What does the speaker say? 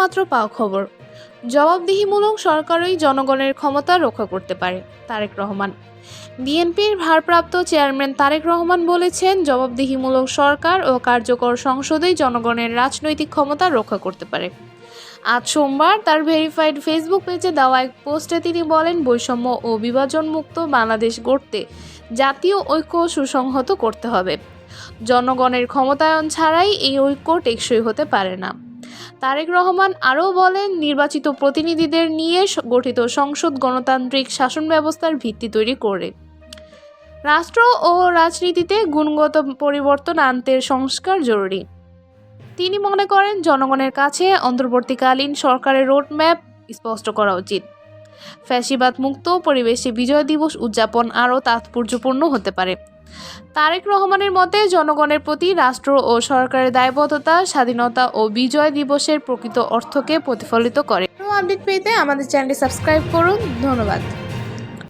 মাত্র পাওয়া খবর। জবাবদিহিমূলক সরকারই জনগণের ক্ষমতা রক্ষা করতে পারে, তারেক রহমান। বিএনপির ভারপ্রাপ্ত চেয়ারম্যান তারেক রহমান বলেছেন, জবাবদিহিমূলক সরকার ও কার্যকর সংসদেই জনগণের রাজনৈতিক ক্ষমতা রক্ষা করতে পারে। আজ সোমবার তার ভেরিফাইড ফেসবুক পেজে দেওয়া এক পোস্টে তিনি বলেন, বৈষম্য ও বিভাজনমুক্ত বাংলাদেশ গড়তে জাতীয় ঐক্য সুসংহত করতে হবে। জনগণের ক্ষমতায়ন ছাড়াই এই ঐক্য টেকসই হতে পারে না। তারেক রহমান আরও বলেন, নির্বাচিত প্রতিনিধিদের নিয়ে গঠিত সংসদ গণতান্ত্রিক শাসন ব্যবস্থার ভিত্তি তৈরি করে। রাষ্ট্র ও রাজনীতিতে গুণগত পরিবর্তন আনতে সংস্কার জরুরি। তিনি মনে করেন, জনগণের কাছে অন্তর্বর্তীকালীন সরকারের রোডম্যাপ স্পষ্ট করা উচিত। ফ্যাসিবাদ মুক্ত পরিবেশে বিজয় দিবস উদযাপন আরও তাৎপর্যপূর্ণ হতে পারে। তারেক রহমানের মতে, জনগণের প্রতি রাষ্ট্র ও সরকারের দায়বদ্ধতা, স্বাধীনতা ও বিজয় দিবসের প্রকৃত অর্থকে প্রতিফলিত করে। আপডেট পেতে আমাদের চ্যানেলটি সাবস্ক্রাইব করুন। ধন্যবাদ।